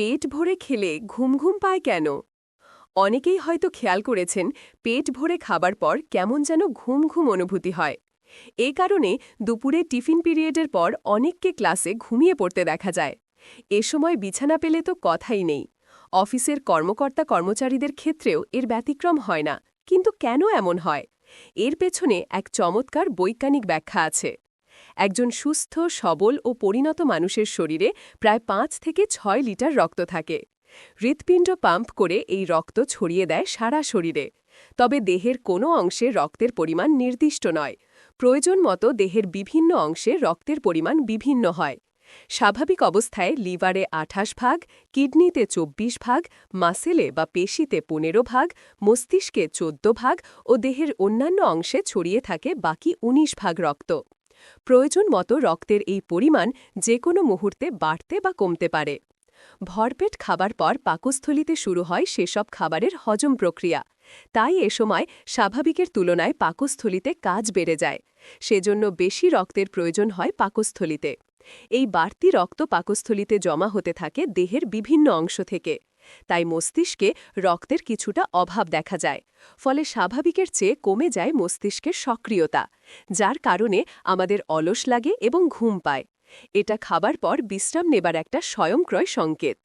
পেট ভরে খেলে ঘুম ঘুম পায় কেন? অনেকেই হয়তো খেয়াল করেছেন পেট ভরে খাবার পর কেমন যেন ঘুম ঘুম অনুভূতি হয়। এ কারণে দুপুরে টিফিন পিরিয়ডের পর অনেককে ক্লাসে ঘুমিয়ে পড়তে দেখা যায়। এ সময় বিছানা পেলে তো কথাই নেই। অফিসের কর্মকর্তা কর্মচারীদের ক্ষেত্রেও এর ব্যতিক্রম হয় না। কিন্তু কেন এমন হয়? এর পেছনে এক চমৎকার বৈজ্ঞানিক ব্যাখ্যা আছে। একজন সুস্থ, সবল ও পরিণত মানুষের শরীরে প্রায় পাঁচ থেকে ছয় লিটার রক্ত থাকে। হৃৎপিণ্ড পাম্প করে এই রক্ত ছড়িয়ে দেয় সারা শরীরে। তবে দেহের কোনো অংশে রক্তের পরিমাণ নির্দিষ্ট নয়। প্রয়োজন মতো দেহের বিভিন্ন অংশে রক্তের পরিমাণ বিভিন্ন হয়। স্বাভাবিক অবস্থায় লিভারে আঠাশ ভাগ, কিডনিতে ২৪ ভাগ, মাসেলে বা পেশিতে পনেরো ভাগ, মস্তিষ্কে চোদ্দ ভাগ ও দেহের অন্যান্য অংশে ছড়িয়ে থাকে বাকি ১৯ ভাগ রক্ত। প্রয়োজন মতো রক্তের এই পরিমাণ যে কোনো মুহূর্তে বাড়তে বা কমতে পারে। ভরপেট খাবার পর পাকস্থলিতে শুরু হয় সেসব খাবারের হজম প্রক্রিয়া। তাই এ সময় স্বাভাবিকের তুলনায় পাকস্থলিতে কাজ বেড়ে যায়। সেজন্য বেশি রক্তের প্রয়োজন হয় পাকস্থলিতে। এই বাড়তি রক্ত পাকস্থলিতে জমা হতে থাকে দেহের বিভিন্ন অংশ থেকে। তাই মস্তিষ্কে রক্তের কিছুটা অভাব দেখা যায়। ফলে স্বাভাবিকের চেয়ে কমে যায় মস্তিষ্কের সক্রিয়তা, যার কারণে আমাদের অলস লাগে এবং ঘুম পায়। এটা খাবার পর বিশ্রাম নেবার একটা স্বয়ংক্রয় সংকেত।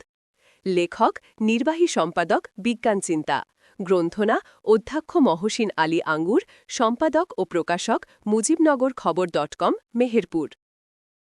লেখক, নির্বাহী সম্পাদক, বিজ্ঞান চিন্তা। গ্রন্থনা, অধ্যক্ষ মহসিন আলী আঙ্গুর, সম্পাদক ও প্রকাশক মুজিবনগর খবর ডট কম, মেহেরপুর।